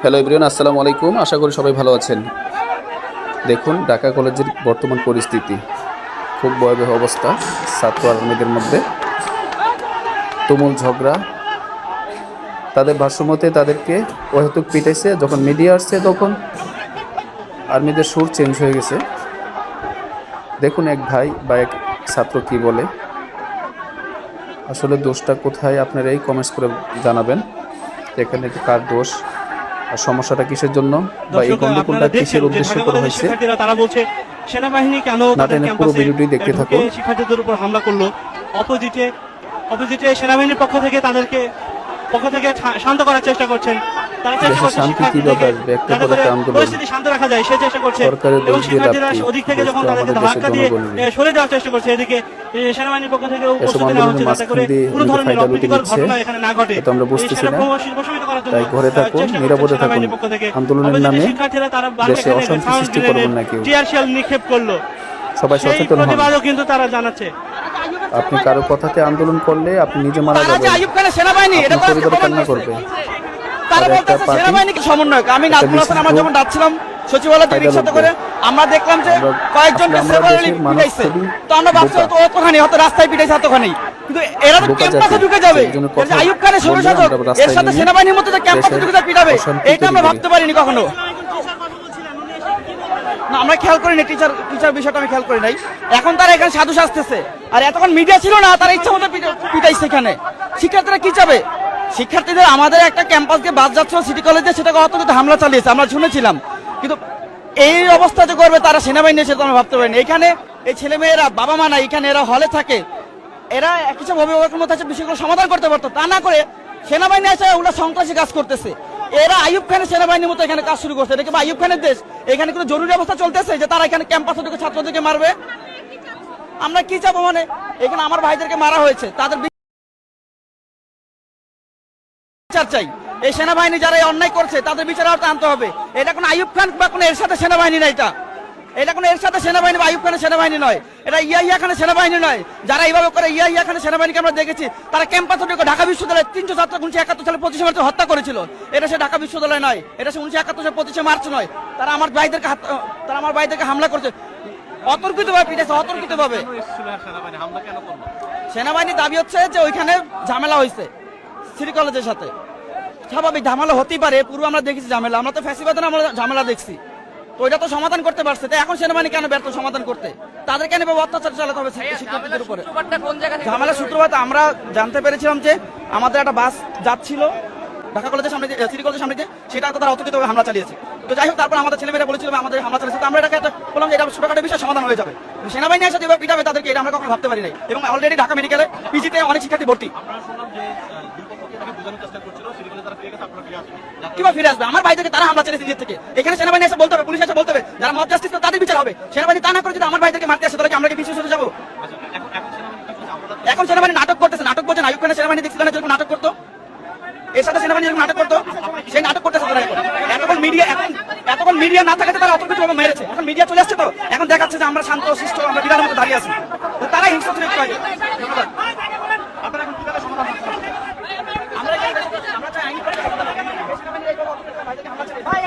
Hello everyone আসসালামু আলাইকুম। আশা করি সবাই ভালো আছেন। দেখুন, ঢাকা কলেজের বর্তমান পরিস্থিতি। খুব ভয়াবহ অবস্থা ছাত্র আর্মিদের মধ্যে। তুমুল ঝগড়া। তাদের ভাষ্যমতে তাদেরকে অহেতুক পিটাইছে। যখন মিডিয়া আসছে তখন আর্মিদের সুর চেঞ্জ হয়ে গেছে। দেখুন এক ভাই বা এক ছাত্র কি বলে। আসলে দোষটা কোথায়? আপনারা এই কমেন্টস করে জানাবেন। এখানে কার দোষ? আর সমস্যাটা কিসের জন্য? বা এই গন্ডগোলটা কিসের উদ্দেশ্যে করা হয়েছে? শিক্ষার্থীরা তারা বলছে সেনাবাহিনী কেন তাদের পুরো ভিডিওটি দেখতে থাকুন। শিক্ষার্থীদের উপর হামলা করল। অপোজিটে অপোজিটে সেনাবাহিনীর পক্ষ থেকে তাদেরকে পক্ষ থেকে শান্ত করার চেষ্টা করছেন দেশে শান্তি কীভাবে আসবে? একটা যাতে করে একটা আন্দোলন। শান্ত রাখা যায় সে চেষ্টা করছে সরকারের দোষ দিয়ে লাভ থেকে যখন তাদেরকে ধাক্কা দিয়ে সরে যাওয়ার চেষ্টা করছে এদিকে সেনাবাহিনীর পক্ষ থেকে উপস্থিত নেওয়া হচ্ছে যাতে করে কোনো ধরনের অপ্রীতিকর ঘটনা এখানে না ঘটে আমরা বুঝতেছি না। প্রশাসন প্রশমিত করার জন্য তাই ঘরে থাকুন, নিরাপদে থাকুন। সেনাবাহিনীর পক্ষ থেকে। আন্দোলনের নামে দেশে অশান্তি সৃষ্টি করবেন না কেউ। টিয়ারশেল নিক্ষেপ করল সবাই সেই সচেতন হন কিন্তু তারা জানাচ্ছে আপনি কারও কথাতে আন্দোলন করলে আপনি নিজে মারা যাবেন পরিবার কান্না করবে তারা বলতেছে সেনাবাহিনীকে সমন্বয়ক। আমি নাজমুল হাসান আমরা যখন ডাকছিলাম সচিবালয় রিক্সাতে করে আমরা দেখলাম যে পিটাইছে। তো আমরা ভাবছি বোকা। তো অতখানি হয়তো রাস্তায় পিটাইছে এতখানি। কিন্তু এরা তো ক্যাম্পাসে ঢুকে যাবে। আইয়ুব খানের সৌরশাসক এর সাথে সেনাবাহিনীর মধ্যে ক্যাম্পাসে ঢুকে যায় পিটাবে। এটা আমরা ভাবতে পারিনি কখনো। না আমরা খেয়াল করিনি টিচার টিচার বিষয়টা আমি খেয়াল করি নাই। এখন তারা এখানে সাধু সাজতেছে। আর এতক্ষণ মিডিয়া ছিল না তারা ইচ্ছা মতো পিটাইছে এখানে। শিক্ষার্থীরা কি চাবে? শিক্ষার্থীদের আমাদের একটা ক্যাম্পাসকে বাদ যাচ্ছিল সিটি কলেজে সেটাকে অত কিন্তু হামলা চালিয়েছে, আমরা শুনেছিলাম। কিন্তু এই অবস্থা যে করবে তারা সেনাবাহিনী তো আমরা ভাবতে পারিনি। এখানে এই ছেলেমেয়েরা বাবা মা না এখানে এরা হলে থাকে। এরা কিছু অভিভাবকের মধ্যে আছে, বিষয়গুলো সমাধান করতে পারতো। তা না করে সেনাবাহিনী এসে ওরা সন্ত্রাসী কাজ করতেছে। এরা আইয়ুব খানের সেনাবাহিনীর মতো এখানে কাজ শুরু করছে। এটা কি বা আইয়ুব খানের দেশ? এখানে কোনো জরুরি অবস্থা চলতেছে যে তারা এখানে ক্যাম্পাসে ঢুকে ছাত্রদেরকে মারবে? আমরা কি চাবো মানে? এখানে আমার ভাইদেরকে মারা হয়েছে। তাদের বিচার চাই। এই সেনাবাহিনী যারা অন্যায় করছে তাদের বিচার আওতায় আনতে হবে। এটা কোনো আইয়ুব খান বা কোনো এর সাথে সেনাবাহিনী না এটা। এটা কোনো এর সাথে সেনাবাহিনী বা আইয়ুব খানের সেনাবাহিনী নয়। এটা ইয়া ইয়া খানের সেনাবাহিনী নয়। যারা এইভাবে করে ইয়া ইয়া খানের সেনাবাহিনীকে আমরা দেখেছি তারা ক্যাম্পাস ঢুকে ঢাকা বিশ্ববিদ্যালয়ে তিনশো ছাত্র উনিশশো একাত্তর সালে পঁচিশে মার্চে হত্যা করেছিল। এটা সে ঢাকা বিশ্ববিদ্যালয় নয়। এটা সে উনিশশো একাত্তর সালে পঁচিশে মার্চ নয়। তারা আমার ভাইদেরকে হাত- তারা আমার ভাইদেরকে হামলা করছে। অতর্কিত ভাবে পিঠেছে অতর্কিত ভাবে সেনাবাহিনীর দাবি হচ্ছে যে ওইখানে ঝামেলা হয়েছে। সিটি কলেজের সাথে। স্বাভাবিক ঝামেলা হতেই পারে পূর্ব আমরা দেখেছি ঝামেলা আমরা তো ফ্যাসিবাদ আমরা ঝামেলা দেখছি। তো এটা তো সমাধান করতে পারছে তো এখন সেনাবাহিনী কেন ব্যর্থ সমাধান করতে? তাদের কেন অত্যাচার চালাতে হবে শিক্ষা- শিক্ষার্থীদের উপরে? ঝামেলা সূত্রপাত আমরা জানতে পেরেছিলাম যে আমাদের একটা বাস যাচ্ছিল ঢাকা কলেজের সামনে সিটি কলেজের সামনে সেটা তো তারা অতর্কিতভাবে হামলা চালিয়েছে। তো যাই হোক তারপর আমাদের ছেলেমেয়েরা বলেছিল আমাদের হামলা চালিয়েছে তো আমরা এটাকে বললাম যে এটা ছোটখাটো বিষয় সমাধান হয়ে যাবে। সেনাবাহিনী এসে যেভাবে পিটাবে তাদেরকে এটা আমরা কখনো ভাবতে পারি নাই। এবং অলরেডি ঢাকা মেডিকেলে পিজিতে অনেক শিক্ষার্থী ভর্তি। কীভাবে ফিরে আসবে? আমার ভাইদেরকে তারা হামলা চালিয়েছে নিজের থেকে। এখানে সেনাবাহিনী এসে বলতে হবে পুলিশ এসে বলতে হবে যারা জাস্টিস তাদের বিচার হবে। সেনাবাহিনী তা না করে যদি আমার ভাইদেরকে মারতে আসে তাহলে আমরা কি যাব? এখন সেনাবাহিনী নাটক করতেছে নাটক করছেন আয়ুব খানের সেনাবাহিনী দেখছিলেন যেরকম নাটক করতো? এর সাথে সেনাবাহিনী যেরকম নাটক করতো সেই নাটক করতেছে তারা এখন। এখন মিডিয়া এখন এতক্ষণ মিডিয়া না থাকাতে তারা অত কিছু মেরেছে। এখন মিডিয়া চলে আসছে তো, এখন দেখাচ্ছে যে আমরা শান্ত সুস্থ আমরা বিড়ালের মতো দাঁড়িয়ে আছি। তারা হিংসা চরিত হয় আপনারা এখন সমাধান আমরা আমরা চাই আইনি ভাই